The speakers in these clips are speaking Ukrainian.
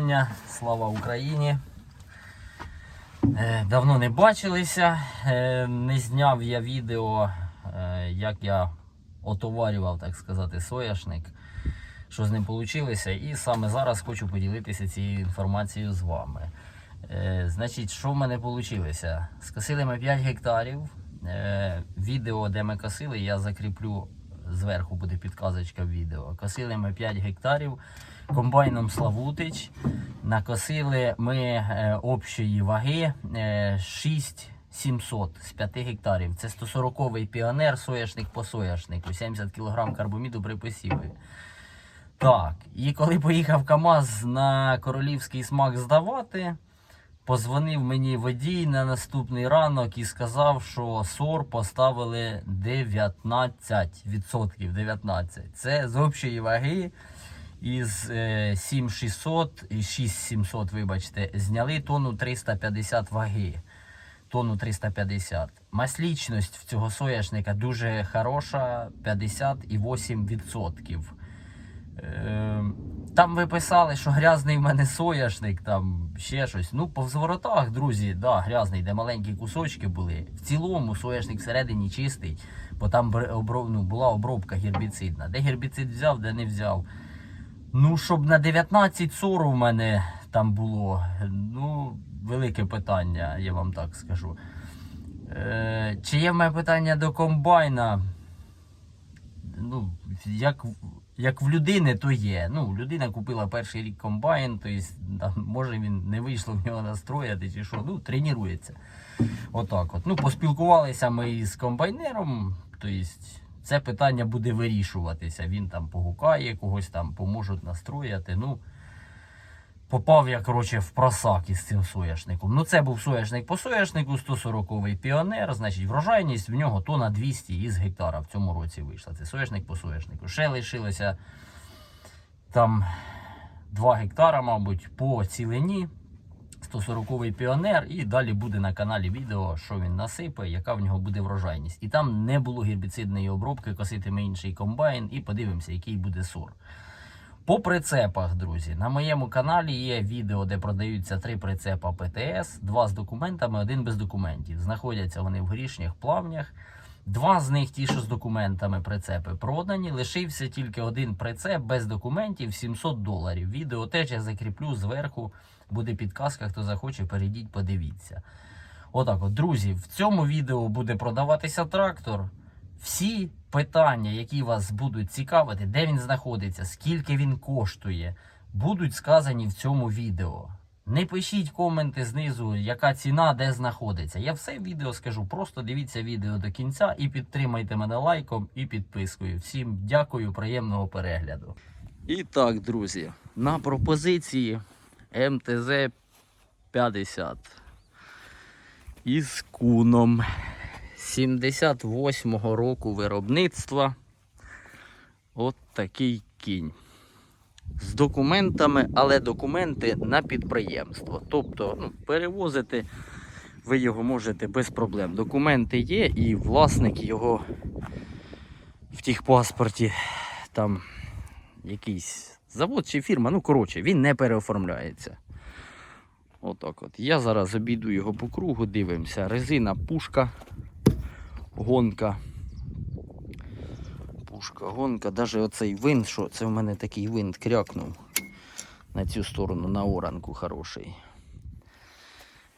вітання. Слава Україні. Е, Давно не бачилися. Е, Не зняв я відео, е, як я отоварював, так сказати, соняшник, що з ним вийшло. І саме зараз хочу поділитися цією інформацією з вами. Значить, що в мене вийшло? Скосили ми 5 гектарів. Відео, де ми косили, я закріплю зверху буде підказочка в відео. Косили ми 5 гектарів комбайном Славутич. Накосили ми е, общої ваги е, 6700 з 5 гектарів. Це 140-й піонер, сояшник по сояшнику, 70 кг карбоміду при посіві. Так, і коли поїхав КАМАЗ на королівський смак здавати, позвонив мені водій на наступний ранок і сказав, що СОР поставили 19%. 19. Це з общої ваги із е, 7600 і 6700, вибачте, зняли тонну 350 ваги. Тонну 350. Маслічність в цього соняшника дуже хороша, 50,8%. Е, Там ви писали, що грязний в мене соняшник, там ще щось. Ну, по взворотах, друзі, да, грязний, де маленькі кусочки були. В цілому соняшник всередині чистий, бо там ну, була обробка гербіцидна. Де гербіцид взяв, де не взяв. Ну, щоб на 19 сору в мене там було, ну, велике питання, я вам так скажу. Е, чи є в мене питання до комбайна? Ну, як, як в людини, то є. Ну, людина купила перший рік комбайн, то там, може він не вийшло в нього настроїти чи що, ну, тренується. Отак от. Ну, поспілкувалися ми із комбайнером, то есть, це питання буде вирішуватися. Він там погукає, когось там поможуть настроїти. Ну, попав я, коротше, в просак із цим сояшником. Ну, це був сояшник по сояшнику, 140-й піонер, значить, врожайність в нього тонна 200 із гектара в цьому році вийшла. Це сояшник по сояшнику. Ще лишилося там 2 гектара, мабуть, по цілині. 140-й піонер, і далі буде на каналі відео, що він насипає, яка в нього буде врожайність. І там не було гербіцидної обробки, коситиме інший комбайн, і подивимося, який буде сор. По прицепах, друзі, на моєму каналі є відео, де продаються три прицепа ПТС, два з документами, один без документів. Знаходяться вони в горішніх плавнях. Два з них, ті, що з документами прицепи продані. Лишився тільки один прицеп без документів 700 доларів. Відео теж я закріплю зверху. Буде підказка, хто захоче, перейдіть, подивіться. Отак, от, друзі, в цьому відео буде продаватися трактор. Всі питання, які вас будуть цікавити, де він знаходиться, скільки він коштує, будуть сказані в цьому відео. Не пишіть коменти знизу, яка ціна, де знаходиться. Я все відео скажу. Просто дивіться відео до кінця і підтримайте мене лайком і підпискою. Всім дякую, приємного перегляду. І так, друзі, на пропозиції МТЗ 50 із куном 78-го року виробництва. От такий кінь. З документами, але документи на підприємство. Тобто, ну, перевозити ви його можете без проблем. Документи є, і власник його в техпаспорті там якийсь завод чи фірма, ну коротше, він не переоформляється. Отак от. Я зараз обійду його по кругу, дивимося. Резина, пушка, гонка. Пушка, гонка. Навіть оцей винт, що це в мене такий винт крякнув на цю сторону, на оранку хороший.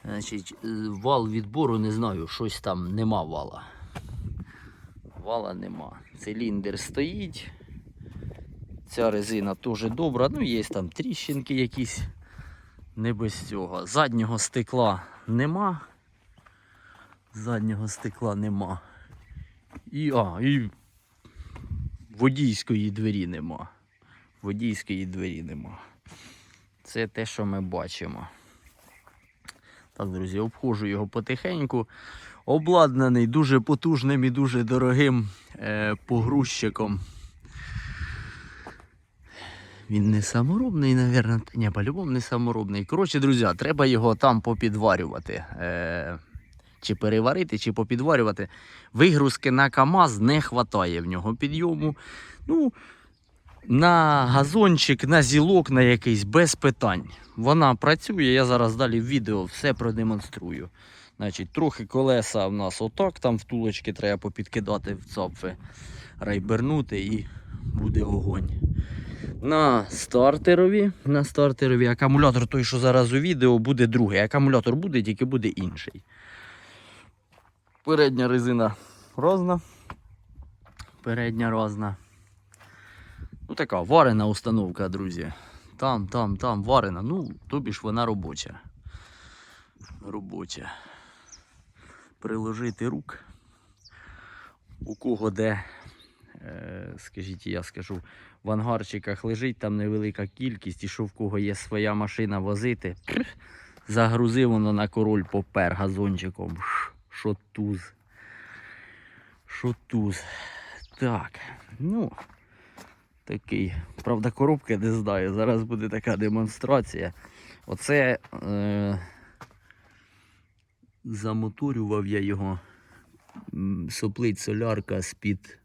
Значить, е, вал відбору не знаю, щось там нема вала. Вала нема. Циліндр стоїть. Ця резина теж добра, ну є там тріщинки якісь, не без цього. Заднього стекла нема. Заднього стекла нема. І, а, і водійської двері нема. Водійської двері нема. Це те, що ми бачимо. Так, друзі, обходжу його потихеньку. Обладнаний дуже потужним і дуже дорогим е, погрузчиком. Він не саморобний, мабуть. Ні, по-любому не саморобний. Коротше, друзі, треба його там попідварювати. Е, чи переварити, чи попідварювати. Вигрузки на КАМАЗ не вистачає в нього підйому. Ну, на газончик, на зілок, на якийсь без питань. Вона працює, я зараз далі в відео все продемонструю. Значить, трохи колеса в нас отак, там втулочки треба попідкидати в цапфи, райбернути і буде огонь. На стартерові, на стартерові акумулятор, той, що зараз у відео, буде другий. Акумулятор буде, тільки буде інший. Передня резина розна. Передня розна. Ну, така варена установка, друзі. Там, там, там варена. Ну, тобі ж вона робоча. Робоча. Приложити рук. У кого де, е, скажіть, я скажу, в ангарчиках лежить там невелика кількість, і що в кого є своя машина возити, загрузив воно на король попер газончиком. Ш- Що туз. Що туз. Так, ну, такий. Правда, коробки не знаю. Зараз буде така демонстрація. Оце е, замоторював я його. Соплить солярка з-під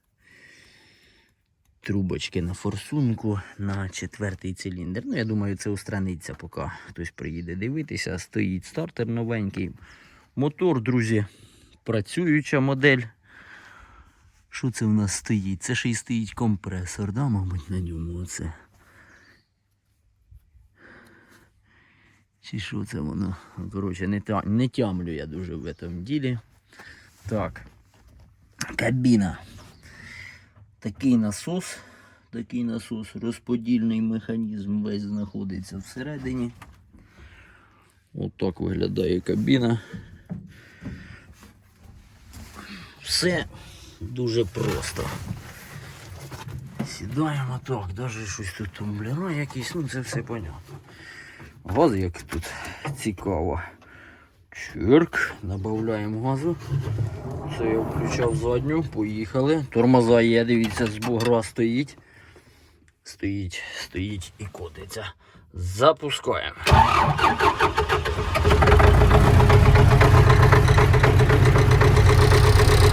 трубочки на форсунку на четвертий циліндр. Ну, я думаю, це устраниться, поки хтось приїде дивитися. Стоїть стартер новенький. Мотор, друзі, працююча модель. Що це в нас стоїть? Це ще й стоїть компресор, да, мабуть, на ньому оце. Чи що це воно? Коротше, не, та, не тямлю я дуже в цьому ділі. Так. Кабіна. Такий насос. Такий насос, розподільний механізм весь знаходиться всередині. Отак виглядає кабіна. Все дуже просто. Сідаємо так, навіть щось тут тумблера якісь, ну це все понятно. Газ як тут цікаво. Чирк, додаємо газу. Це я включав задню, поїхали. Тормоза є, дивіться, з бугра стоїть. Стоїть, стоїть і котиться. Запускаємо.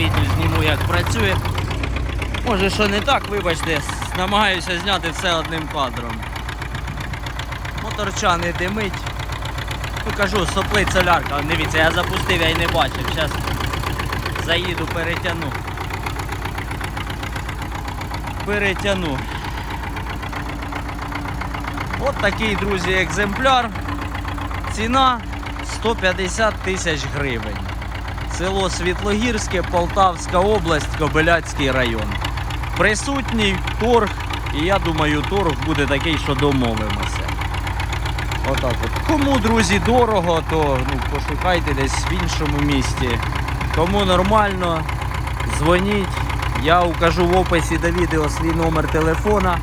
Вийду, зніму, як працює. Може, що не так, вибачте, намагаюся зняти все одним кадром. Моторча не димить. Ну кажу, соплить солярка. Дивіться, я запустив, я й не бачив. Зараз заїду, перетягну. Перетягну. От такий, друзі, екземпляр. Ціна 150 тисяч гривень. Село Світлогірське, Полтавська область, Кобиляцький район. Присутній торг, і я думаю, торг буде такий, що домовимося. Отак от. Кому, друзі, дорого, то ну, пошукайте десь в іншому місті. Кому нормально, дзвоніть. Я укажу в описі до відео свій номер телефона.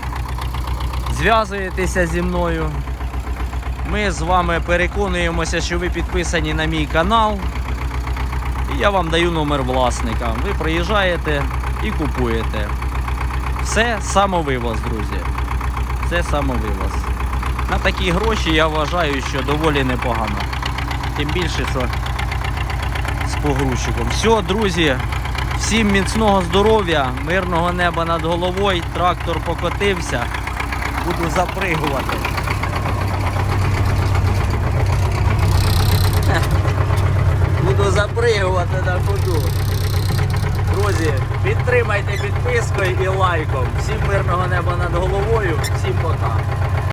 Зв'язуєтеся зі мною. Ми з вами переконуємося, що ви підписані на мій канал. І я вам даю номер власника. Ви приїжджаєте і купуєте. Все самовивоз, друзі. Це самовивоз. На такі гроші я вважаю, що доволі непогано. Тим більше, що з погрузчиком. Все, друзі, всім міцного здоров'я, мирного неба над головою. Трактор покотився. Буду запригувати. Випригувати на ходу. Друзі, підтримайте підпискою і лайком. Всім мирного неба над головою, всім пока.